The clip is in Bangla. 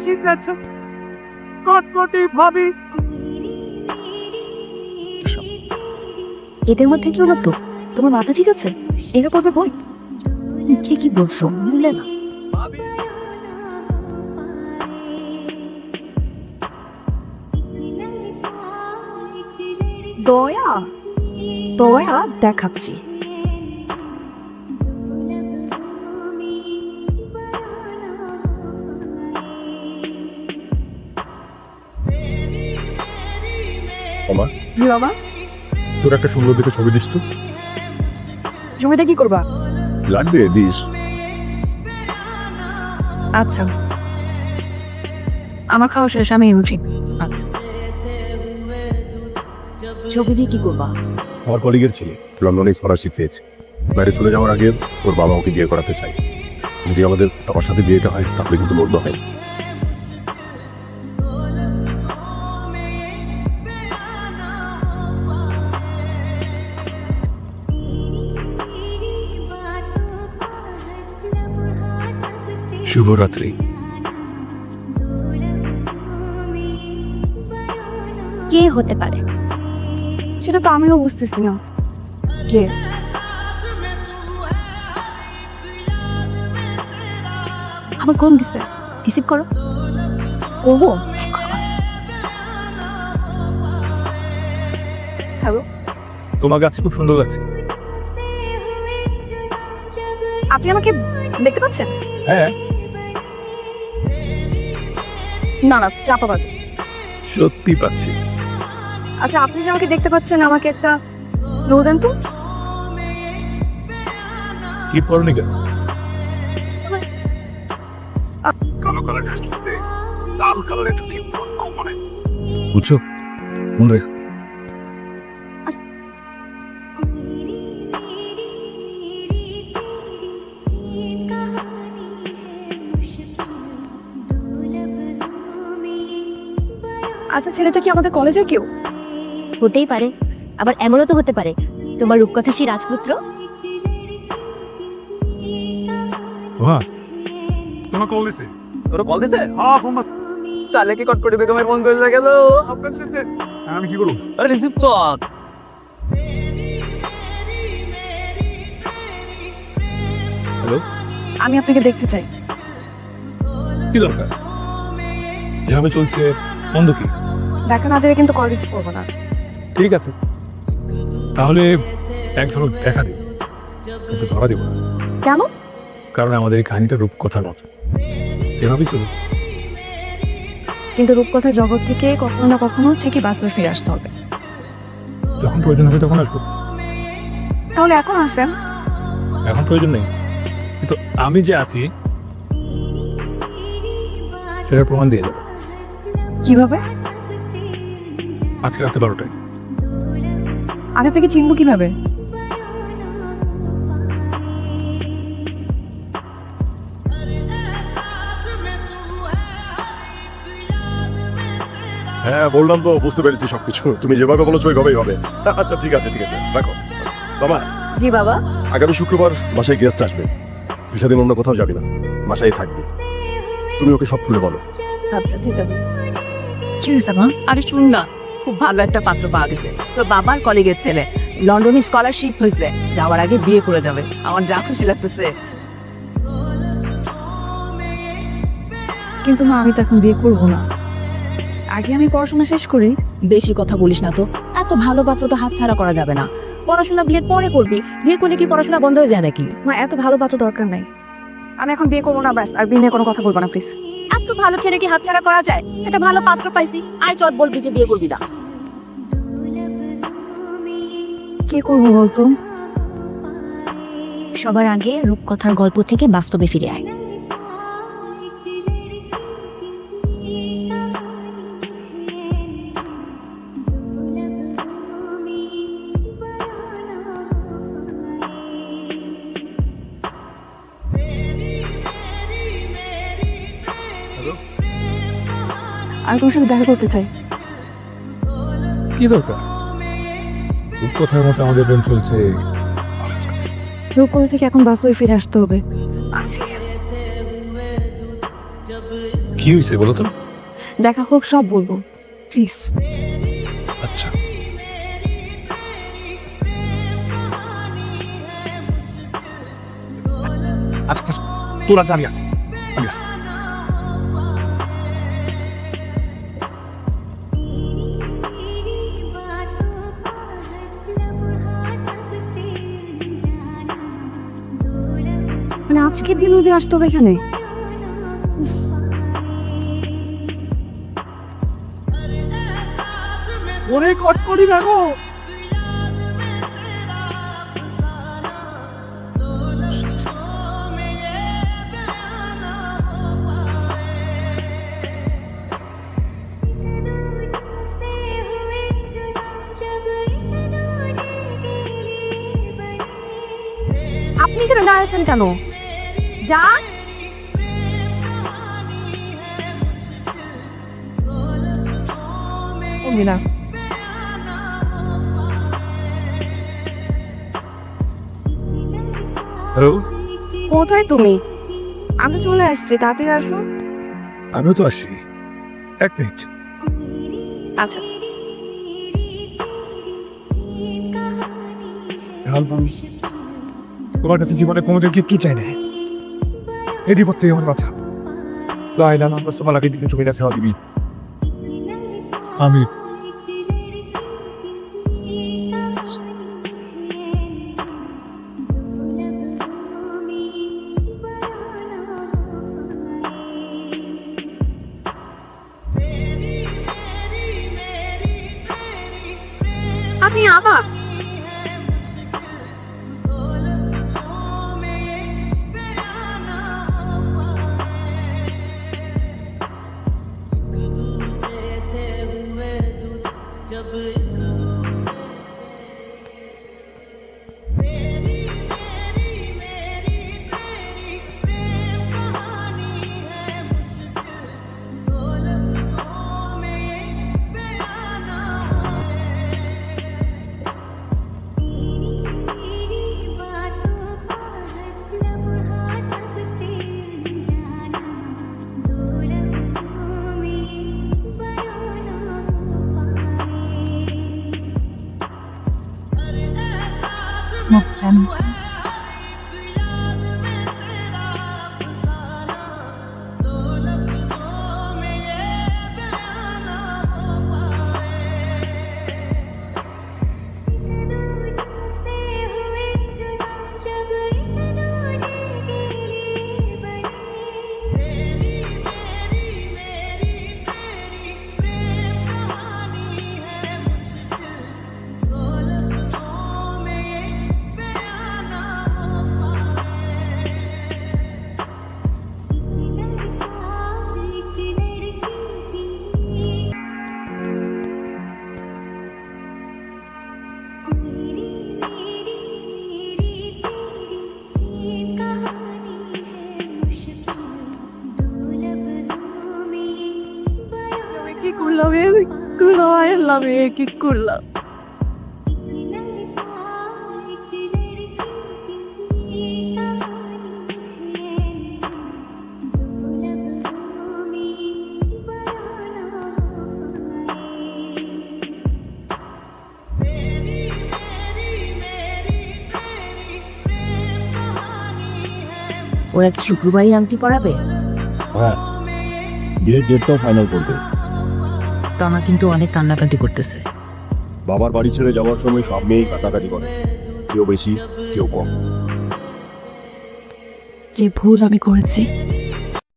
আসিতেছ কটকটি ভাবি। এদের মধ্যে কি হলো তো তোমার মাথা ঠিক আছে? এরা পড়বে বই? কি কি বলছো? বুঝলে না। দয়া দয়া দেখাচ্ছি। মামা কি বাবা। তোর একটা সুন্দর দেখে ছবি দিস তো। জমিতে কি করবা? লাগবে দিস। আচ্ছা। আমার খাওয়া শেষ আমি উঠি। আচ্ছা। ছবি দিয়ে কি করবা? আমার কলিগের ছেলে লন্ডনে স্কলারশিপ পেয়েছে। বাইরে চলে যাওয়ার আগে ওর বাবা ওকে বিয়ে করাতে চাই যদি আমাদের তোমার সাথে বিয়েটা হয় তাহলে কিন্তু মন্দ হয়। শুভরাত্রি। কে হতে পারে? সেটা তো আমিও বুঝতেছি না। কে? আমার কোন দিছে। রিসিভ করো। করব? হ্যালো? তোমার কাছে খুব সুন্দর লাগছে আপনি আমাকে দেখতে পাচ্ছেন? হ্যাঁ। না না চাপা বাজে। সত্যি পাচ্ছি। আচ্ছা আপনি যে আমাকে দেখতে পাচ্ছেন আমাকে একটা লো দেন তো। কি পরনি কেন? কালো কালার ড্রেস কালার লাল কালারের একটা থিম তোমার খুব মনে। বুঝছ? মনে আচ্ছা ছেলেটা কি আমাদের কলেজের কেউ? হতেই পারে। আবার এমনও তো হতে পারে। তোমার রূপকথা সেই রাজপুত্র? হ্যাঁ তোমার কল দিছে? তোর কল দিছে? হ্যাঁ ফোন তাহলে কি কটকটি বেগমের মন করে গেল আপনার শেষ আমি কি করব? আরে রিসিভ কর। হ্যালো? আমি আপনাকে দেখতে চাই। কি দরকার? যেভাবে চলছে বন্ধ কি? দেখা না দিলে কিন্তু কল রিসিভ করব না। ঠিক আছে। তাহলে এক ঝলক দেখা দিই। কিন্তু ধরা দিব না। কেন? কারণ আমাদের এই কাহিনীটা রূপকথার মতো। এভাবেই চলুক। কিন্তু রূপকথার জগৎ থেকে কখনো না কখনো ঠিকই বাস্তবে ফিরে আসতে হবে। যখন প্রয়োজন হবে তখন আসব। তাহলে এখন আসেন। এখন প্রয়োজন নেই। কিন্তু আমি যে আছি সেটার প্রমাণ দিয়ে যাব কীভাবে? আজকে রাতে বারোটায়। আমি আপনাকে চিনবো কীভাবে? হ্যাঁ বললাম তো বুঝতে পেরেছি সবকিছু। তুমি যেভাবে বলেছ ওইভাবেই হবে। আচ্ছা ঠিক আছে ঠিক আছে। রাখো। তোমা জি বাবা। আগামী শুক্রবার বাসায় গেস্ট আসবে। সেদিন অন্য কোথাও যাবি না। বাসায় থাকবি। তুমি ওকে সব খুলে বলো। আচ্ছা ঠিক আছে। কি হয়েছে মা? আরে শুন না। খুব ভালো একটা পাত্র পাওয়া গেছে। তোর বাবার কলিগের ছেলে। লন্ডনে স্কলারশিপ হয়েছে। যাওয়ার আগে বিয়ে করে যাবে। আমার যা খুশি লাগতেছে। কিন্তু মা আমি তো এখন বিয়ে করব না। আগে আমি পড়াশোনা শেষ করি। বেশি কথা বলিস না তো। এত ভালো পাত্র তো হাতছাড়া করা যাবে না। পড়াশোনা বিয়ের পরে করবি। বিয়ে করলে কি পড়াশোনা বন্ধ হয়ে যায় নাকি? মা এত ভালো পাত্র দরকার নাই। আমি এখন বিয়ে করব না ব্যাস। আর বিয়ে নিয়ে কোনো কথা বলব না প্লিজ এত ভালো ছেলে কি হাতছাড়া করা যায়? এটা ভালো পাত্র পাইছি। আয় চট বলবি যে বিয়ে করবি না। কি করব বলতো? সবার আগে রূপকথার গল্প থেকে বাস্তবে ফিরে আয়। আমি তোমার সাথে দেখা করতে চাই। কি দরকার? রূপকথার মতো আমাদের প্রেম চলছে। রূপকথা থেকে এখন বাস্তবে ফিরে আসতে হবে। আমি সিরিয়াস কি হয়েছে বলো তো? দেখা হোক সব বলব। প্লিজ আচ্ছা। আচ্ছা তোরা জানি আছে। আমি আছি। আজকের দিন ওদের আসতে হবে এখানে। ওরে কট করি না আপনি এখানে দাঁড়াচ্ছেন কেন? যা। না হ্যালো কোথায় তুমি? আমি চলে আসছি তাড়াতাড়ি আসো। আমিও তো আসি এক মিনিট। আচ্ছা। তোমার কাছে জীবনে কোনোদিন কি কি চাই না এই বিপদ থেকে আমার বাঁচা লাইলা নন্দ সোমালাকে দিকে চলে গেছে আমি করলাম আল্লাহ কি করলাম। ওরা কি শুক্রবারই আংটি পড়াবে হ্যাঁ বিয়ের ডেটটাও ফাইনাল করবে। তো আমার কিন্তু অনেক কান্নাকাটি করতেছে। বাবার বাড়ি ছেড়ে যাওয়ার সময় সব মেয়েই কান্নাকাটি করে। কেউ বেশি কেউ কম। যে ভুল আমি করেছি